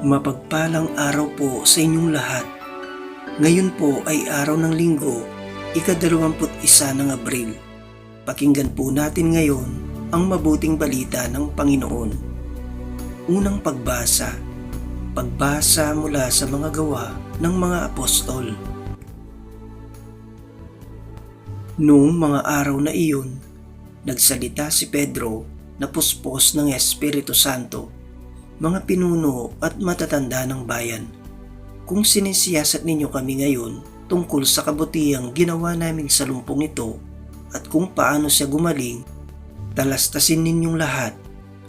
Mapagpalang araw po sa inyong lahat. Ngayon po ay araw ng linggo, ikadalawamput isa ng Abril. Pakinggan po natin ngayon ang mabuting balita ng Panginoon. Unang pagbasa, pagbasa mula sa mga gawa ng mga apostol. Noong mga araw na iyon, nagsalita si Pedro na puspos ng Espiritu Santo mga pinuno at matatanda ng bayan. Kung sinisiyasat ninyo kami ngayon tungkol sa kabutihang ginawa namin sa lumpong ito at kung paano siya gumaling, talastasin ninyong lahat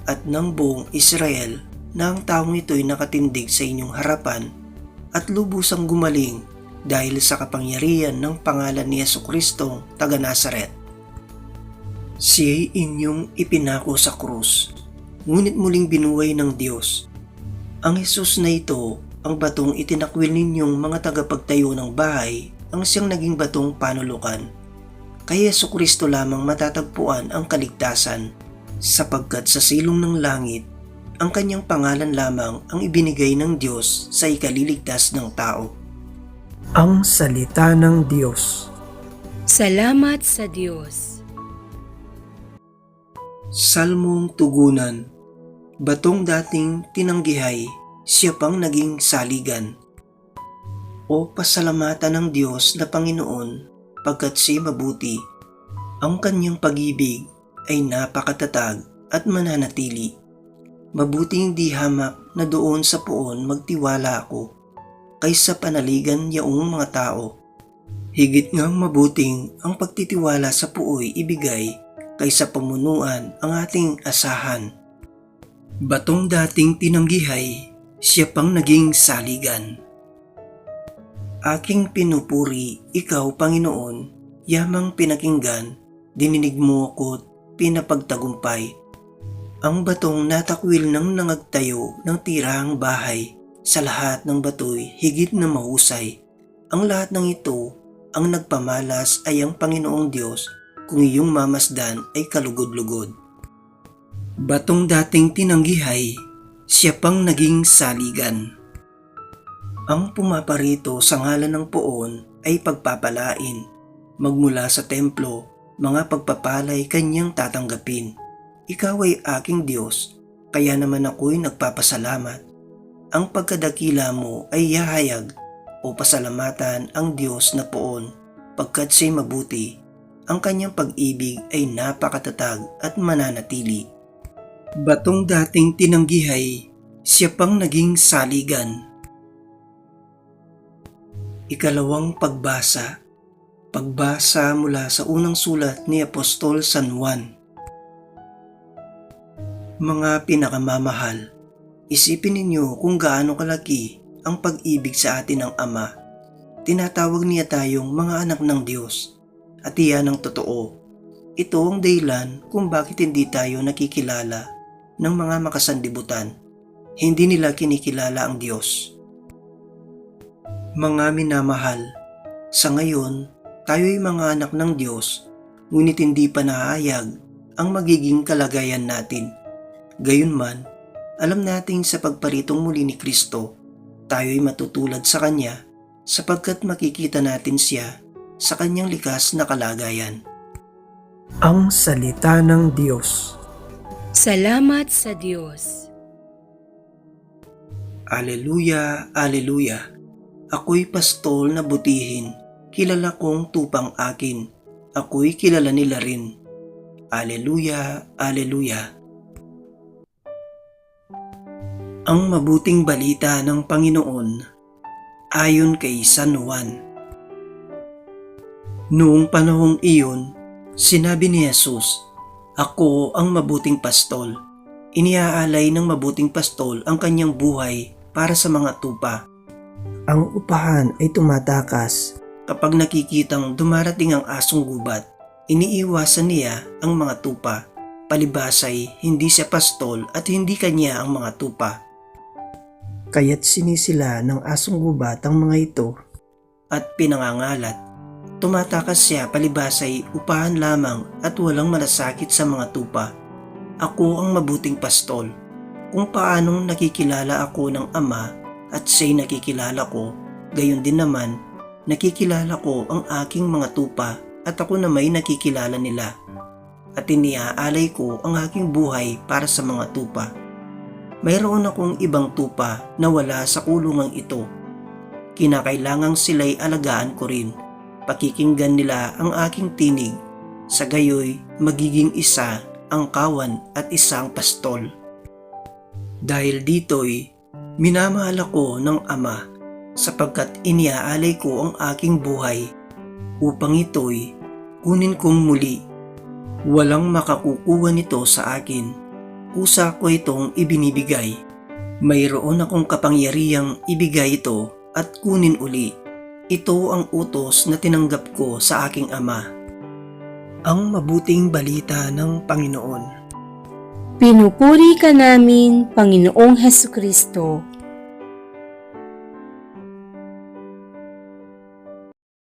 at ng buong Israel na ang taong ito'y nakatindig sa inyong harapan at lubusang gumaling dahil sa kapangyarihan ng pangalan ni Yesu Kristong taga Nazaret. Siya'y inyong ipinako sa krus ngunit muling binuhay ng Diyos. Ang Hesus na ito, ang batong itinakwil ninyong mga tagapagtayo ng bahay, ang siyang naging batong panulukan. Kay Yesu Kristo lamang matatagpuan ang kaligtasan, sapagkat sa silong ng langit, ang kanyang pangalan lamang ang ibinigay ng Diyos sa ikaliligtas ng tao. Ang Salita ng Diyos Salamat sa Diyos. Salmong Tugunan Batong dating tinanggihay, siya pang naging saligan. O pasalamatan ng Diyos na Panginoon pagkat siya mabuti. Ang kanyang pag-ibig ay napakatatag at mananatili. Mabuting di hamak na doon sa puon magtiwala ako kaysa panaligan yaong mga tao. Higit ngang mabuting ang pagtitiwala sa puoy ibigay kaysa pamunuan ang ating asahan. Batong dating tinanggihay, siya pang naging saligan. Aking pinupuri, ikaw Panginoon, yamang pinakinggan, dininig mo ako't pinapagtagumpay. Ang batong natakwil ng nangagtayo ng tirahang bahay sa lahat ng batoy higit na mahusay. Ang lahat ng ito, ang nagpamalas ay ang Panginoong Diyos kung iyong mamasdan ay kalugod-lugod. Batong dating tinanggihay, siya pang naging saligan. Ang pumaparito sa ngalan ng poon ay pagpapalain. Magmula sa templo, mga pagpapalay kanyang tatanggapin. Ikaw ay aking Diyos, kaya naman ako'y nagpapasalamat. Ang pagkadakila mo ay yahayag o pasalamatan ang Diyos na poon pagkat siya'y mabuti. Ang kanyang pag-ibig ay napakatatag at mananatili. Batong dating tinanggihay, siya pang naging saligan. Ikalawang pagbasa Pagbasa mula sa unang sulat ni Apostol San Juan Mga pinakamamahal, isipin ninyo kung gaano kalaki ang pag-ibig sa atin ng Ama. Tinatawag niya tayong mga anak ng Diyos at iyan ang totoo. Ito ang dahilan kung bakit hindi tayo nakikilala ng mga makasandibutan. Hindi nila kinikilala ang Diyos. Mga minamahal, sa ngayon, tayo'y mga anak ng Diyos, ngunit hindi pa nahayag ang magiging kalagayan natin. Gayunman, alam nating sa pagparitong muli ni Kristo, tayo'y matutulad sa Kanya sapagkat makikita natin siya sa Kanyang likas na kalagayan. Ang Salita ng Diyos Salamat sa Diyos. Aleluya, aleluya. Ako'y pastol na butihin, kilala kong tupang akin. Ako'y kilala nila rin. Aleluya, aleluya. Ang mabuting balita ng Panginoon ayon kay San Juan. Noong panahong iyon, sinabi ni Jesus, Ako ang mabuting pastol. Iniaalay ng mabuting pastol ang kanyang buhay para sa mga tupa. Ang upahan ay tumatakas kapag nakikitang dumarating ang asong gubat. Iniiwasan niya ang mga tupa. Palibasay, hindi siya pastol at hindi kanya ang mga tupa. Kaya't sinisila ng asong gubat ang mga ito at pinangangalat. Tumatakas siya palibasay upahan lamang at walang malasakit sa mga tupa. Ako ang mabuting pastol. kung paanong nakikilala ako ng ama at siya'y nakikilala ko, gayon din naman nakikilala ko ang aking mga tupa at ako na may nakikilala nila. At iniaalay ko ang aking buhay para sa mga tupa. Mayroon akong ibang tupa na wala sa kulungang ito. Kinakailangang sila'y alagaan ko rin. Pakikinggan nila ang aking tinig. Sa gayoy, magiging isa ang kawan at isang pastol. Dahil dito'y minamahal ako ng Ama sapagkat iniaalay ko ang aking buhay upang ito'y kunin kong muli. Walang makakukuha nito sa akin. Kusa ko itong ibinibigay. Mayroon akong kapangyarihang ibigay ito at kunin uli. Ito ang utos na tinanggap ko sa aking ama. Ang mabuting balita ng Panginoon. Pinupuri ka namin, Panginoong Heso Kristo.